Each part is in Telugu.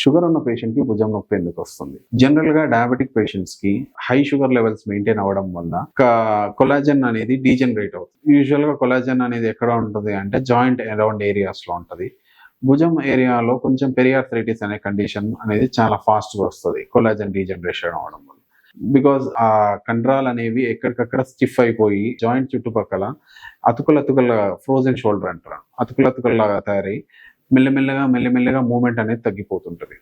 షుగర్ ఉన్న పేషెంట్కి భుజం నొప్పి ఎందుకు వస్తుంది? జనరల్గా డయాబెటిక్ పేషెంట్స్కి హై షుగర్ లెవెల్స్ మెయింటైన్ అవ్వడం వల్ల కొలాజన్ అనేది డీజనరేట్ అవుతుంది. యూజువల్గా కొలాజన్ అనేది ఎక్కడ ఉంటుంది అంటే జాయింట్ అరౌండ్ ఏరియాస్లో ఉంటుంది. భుజం ఏరియాలో కొంచెం పెరియార్థరైటిస్ అనే కండిషన్ అనేది చాలా ఫాస్ట్గా వస్తుంది కొలాజన్ డీజనరేషన్ అవ్వడం వల్ల. బికాజ్ ఆ కండరాలు అనేవి ఎక్కడికక్కడ స్టిఫ్ అయిపోయి జాయింట్ చుట్టుపక్కల అతుకుల అతుకుల ఫ్రోజన్ షోల్డర్ అంటారు. అతుకుల అతుకుల్లాగా తయారై మెల్లమెల్లగా మెల్లమెల్లగా మూమెంట్ అనేది తగ్గిపోతుంటుంది.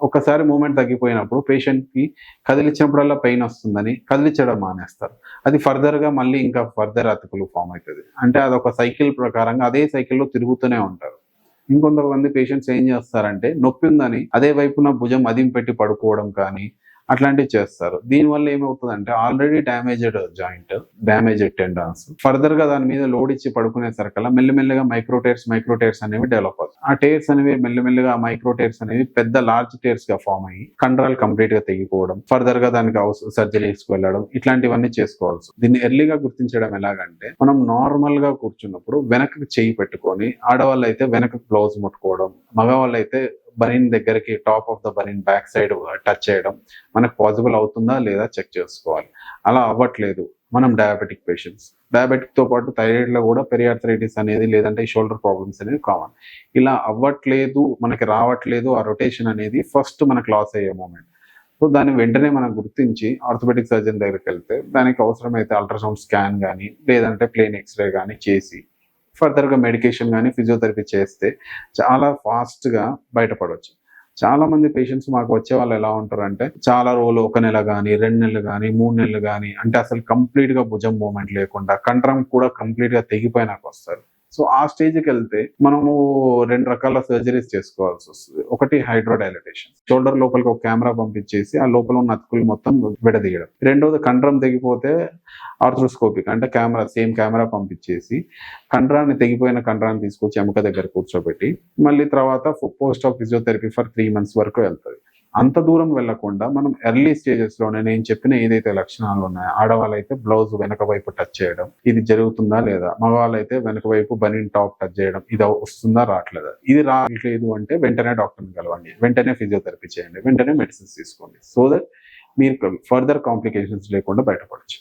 ఒకసారి మూమెంట్ తగ్గిపోయినప్పుడు పేషెంట్కి కదిలిచ్చినప్పుడల్లా కదిలించినప్పుడల్లా పెయిన్ వస్తుందని కదిలించడం మానేస్తారు. అది ఫర్దర్గా మళ్ళీ ఇంకా ఫర్దర్ అతుకులు ఫామ్ అవుతుంది. అంటే అదొక సైకిల్ ప్రకారంగా అదే సైకిల్లో తిరుగుతూనే ఉంటారు. ఇంకొంతమంది పేషెంట్స్ ఏం చేస్తారంటే నొప్పి ఉందని అదే వైపున భుజం అదిం పెట్టి పడుకోవడం కానీ అట్లాంటివి చేస్తారు. దీనివల్ల ఏమవుతుందంటే already damaged joint damaged tendons ఫర్దర్గా దాని మీద లోడ్ ఇచ్చి పడుకునేసరికల్లా మెల్లమెల్లగా మైక్రోటేర్స్ మైక్రోటేర్స్ అనేవి డెవలప్ అవుతాయి. ఆ టేర్స్ అనేవి మెల్లమెల్లగా మైక్రోటేర్స్ అనేవి పెద్ద లార్జ్ టేర్స్గా ఫామ్ అయ్యి కండరాలు కంప్లీట్గా తెగిపోవడం ఫర్దర్గా దానికి సర్జరీస్ వెళ్ళడం ఇట్లాంటివన్నీ చేసుకోవాల్సి దీన్ని ఎర్లీగా గుర్తించడం ఎలాగంటే మనం నార్మల్గా కూర్చున్నప్పుడు వెనక్కి చేయి పెట్టుకొని ఆడవాళ్ళు అయితే వెనక క్లోజ్ ముట్టుకోవడం మగవాళ్ళు అయితే బనీన్ దగ్గరికి top of the banian back side uh, touch చేయడం మనకు పాసిబుల్ అవుతుందా లేదా చెక్ చేసుకోవాలి. అలా అవ్వట్లేదు మనం డయాబెటిక్ పేషెంట్స్. డయాబెటిక్తో పాటు థైరాయిడ్లో కూడా పెరియార్థరైటిస్ అనేది లేదంటే షోల్డర్ ప్రాబ్లమ్స్ అనేది కామన్. ఇలా అవ్వట్లేదు మనకి రావట్లేదు ఆ రొటేషన్ అనేది ఫస్ట్ మనకు లాస్ అయ్యే మూమెంట్. సో దాన్ని వెంటనే మనం గుర్తించి ఆర్థోపెటిక్ సర్జన్ దగ్గరికి వెళ్తే దానికి అవసరమైతే అల్ట్రాసౌండ్ స్కాన్ కానీ లేదంటే ప్లేన్ ఎక్స్రే కానీ చేసి ఫర్దర్గా మెడికేషన్ కానీ ఫిజియోథెరపీ చేస్తే చాలా ఫాస్ట్గా బయటపడవచ్చు చాలా మంది పేషెంట్స్ మాకు వచ్చే వాళ్ళు ఎలా ఉంటారు అంటే చాలా రోజులు ఒక నెల కానీ రెండు నెలలు కానీ మూడు నెలలు కానీ అంటే అసలు కంప్లీట్గా భుజం మూమెంట్ లేకుండా కంట్రం కూడా కంప్లీట్గా తెగిపోయినాక వస్తారు సో ఆ స్టేజ్కి వెళ్తే మనము రెండు రకాల సర్జరీస్ చేసుకోవాల్సి వస్తుంది. ఒకటి హైడ్రోడైలటేషన్. షోల్డర్ లోపలికి ఒక కెమెరా పంపించేసి ఆ లోపల ఉన్న అతుకులు మొత్తం విడదీయడం. రెండోది కండరం తెగిపోతే ఆర్థ్రోస్కోపిక్ అంటే కెమెరా సేమ్ కెమెరా పంపించేసి కండరాన్ని తెగిపోయిన కండరాన్ని తీసుకొచ్చి ఎముక దగ్గర కూర్చోబెట్టి మళ్ళీ తర్వాత post of physiotherapy for three months వరకు వెళ్తుంది. అంత దూరం వెళ్ళకుండా మనం ఎర్లీ స్టేజెస్లోనే నేను చెప్పిన ఏదైతే లక్షణాలు ఉన్నాయో ఆడవాళ్ళైతే బ్లౌజ్ వెనక వైపు టచ్ చేయడం ఇది జరుగుతుందా లేదా? మగవాళ్ళైతే వెనక వైపు బనిన్ టాప్ టచ్ చేయడం ఇది వస్తుందా రావట్లేదా? ఇది రావట్లేదు అంటే వెంటనే డాక్టర్ని కలవండి వెంటనే ఫిజియోథెరపీ చేయండి వెంటనే మెడిసిన్స్ తీసుకోండి సో దట్ మీరు ఫర్దర్ కాంప్లికేషన్స్ లేకుండా బయటపడచ్చు.